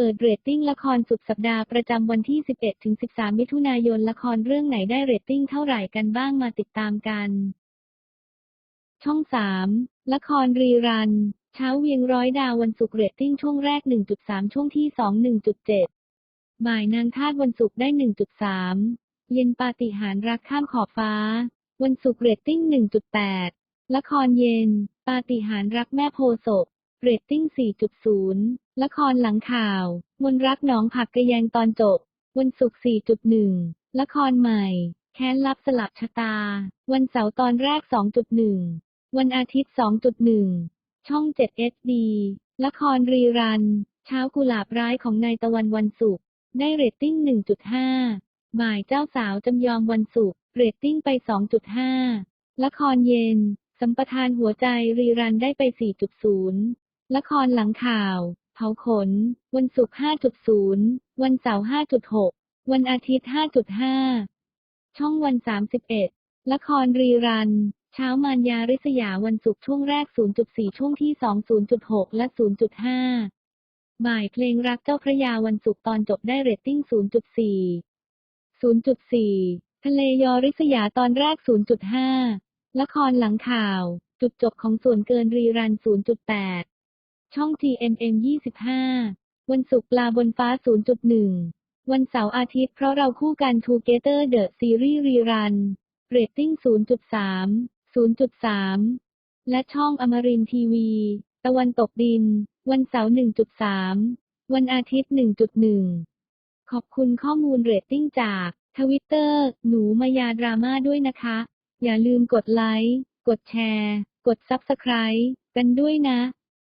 เปิดเรตติ้งละครสุดสัปดาห์ประจำวันที่ 11-13 มิถุนายนละครเรื่องไหนได้เรตติ้งเท่าไหร่กันบ้างมาติดตามกัน ช่อง 3 ละครรีรัน เช้าเวียงร้อยดาววันศุกร์เรตติ้งช่วงแรก 1.3 ช่วงที่ 2 1.7 บ่ายนางทาสวันศุกร์ได้ 1.3 เย็นปาฏิหาริย์รักข้ามขอบฟ้า วันศุกร์เรตติ้ง 1.8 ละครเย็น ปาฏิหาริย์รักแม่โพศพ เรตติ้ง 4.0 ละครหลังข่าว มนรักหนองผักกระแยงตอนจบ วันศุกร์ 4.1 ละครใหม่ แค้นลับสลับชะตา วันเสาร์ตอนแรก 2.1 วันอาทิตย์ 2.1 ช่อง 7 HD ละครรีรัน เช้ากุหลาบร้ายของนายตะวันวันศุกร์ ได้เรตติ้ง 1.5 บ่ายเจ้าสาวจำยอมวันศุกร์ เรตติ้งไป 2.5 ละครเย็นสัมปทานหัวใจรีรันได้ไป 4.0 ละครหลังข่าว เผาขน วันศุกร์ 5.0 วันเสาร์ 5.6 วันอาทิตย์ 5.5 ช่องวัน 31 ละครรีรัน เช้ามารยาริษยาวันศุกร์ช่วงแรก 0.4 ช่วงที่ 2 0.6 และ 0.5 บ่ายเพลงรักเจ้าพระยาวันศุกร์ตอนจบได้เรตติ้ง 0.4 0.4 ทะเลยอริษยาตอนแรก 0.5 ละครหลังข่าวจุดจบของส่วนเกินรีรัน 0.8 ช่อง GMM 25 วันศุกร์ปลาบนฟ้า 0.1 วันเสาร์อาทิตย์เพราะเราคู่กัน Together The Series รีรันเรตติ้ง 0.3 0.3 และช่องอมรินทีวี ตะวันตกดิน วันเสาร์ 1.3 วันอาทิตย์ 1.1 ขอบคุณข้อมูลเรตติ้งจากทวิตเตอร์หนูมายาดราม่าด้วยนะคะ อย่าลืมกดไลค์ กดแชร์ กด Subscribe กันด้วยนะ